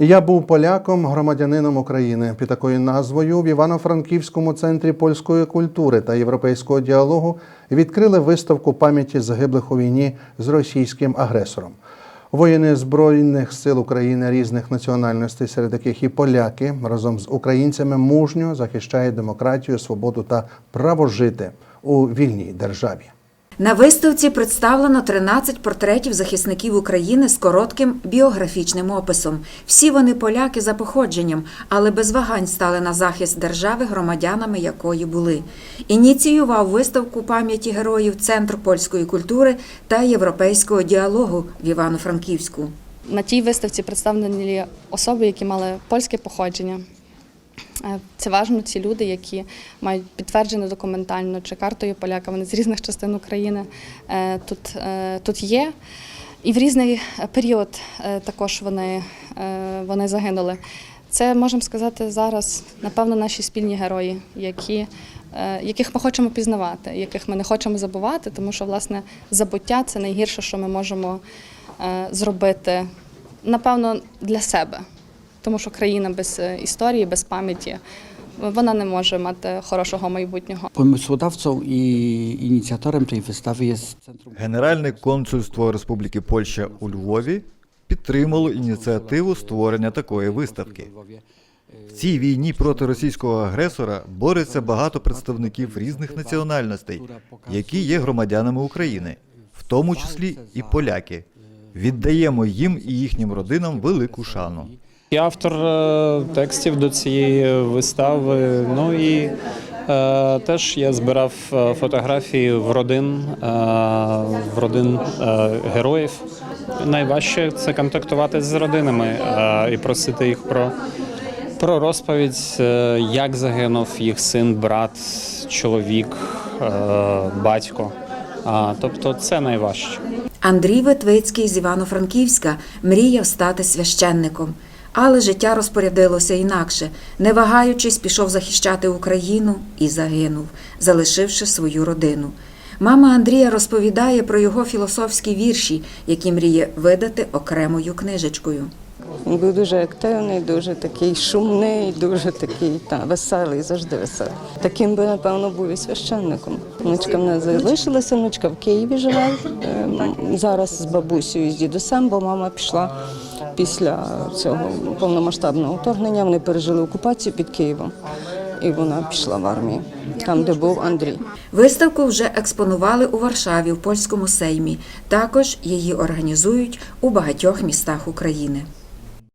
Я був поляком, громадянином України. Під такою назвою в Івано-Франківському центрі польської культури та європейського діалогу відкрили виставку пам'яті загиблих у війні з російським агресором. Воїни Збройних сил України різних національностей, серед яких і поляки, разом з українцями мужньо захищають демократію, свободу та право жити у вільній державі. На виставці представлено 13 портретів захисників України з коротким біографічним описом. Всі вони поляки за походженням, але без вагань стали на захист держави, громадянами якої були. Ініціював виставку пам'яті героїв Центр польської культури та європейського діалогу в Івано-Франківську. На тій виставці представлені особи, які мали польське походження. Е, Це важно ці люди, які мають підтверджене документально чи картою поляка. Вони з різних частин України е, тут, е, тут є. І в різний період також вони, вони загинули. Це можемо сказати зараз, напевно, наші спільні герої, які, яких ми хочемо пізнавати, яких ми не хочемо забувати, тому що власне забуття це найгірше, що ми можемо зробити, напевно, для себе. Тому що країна без е, історії, без пам'яті, вона не може мати хорошого майбутнього. Pomysłodawcą i inicjatorem tej wystawy jest Centrum Генеральне консульство Республіки Польща у Львові підтримало ініціативу створення такої виставки. В цій війні проти російського агресора бореться багато представників різних національностей, які є громадянами України, в тому числі і поляки. Віддаємо їм і їхнім родинам велику шану. Я автор е, текстів до цієї вистави. Ну і е, теж я збирав е, фотографії в родин, в родин героїв. Найважче це контактувати з родинами і просити їх про, про розповідь, як загинув їх син, брат, чоловік, батько. А, тобто це найважче. Андрій Ветвицький з Івано-Франківська мріяв стати священником. Але життя розпорядилося інакше. Не вагаючись, пішов захищати Україну і загинув, залишивши свою родину. Мама Андрія розповідає про його філософські вірші, які мріє видати окремою книжечкою. Він був дуже активний, дуже такий шумний, дуже такий та, веселий, завжди веселий. Таким би, напевно, був і священником. Внучка в нас залишилася, внучка в Києві живе. Ем, Зараз з бабусею і з дідусем, бо мама пішла після цього повномасштабного вторгнення. Вони пережили окупацію під Києвом. І вона пішла в армію, там, де був Андрій. Виставку вже експонували у Варшаві в польському сеймі. Також її організують у багатьох містах України.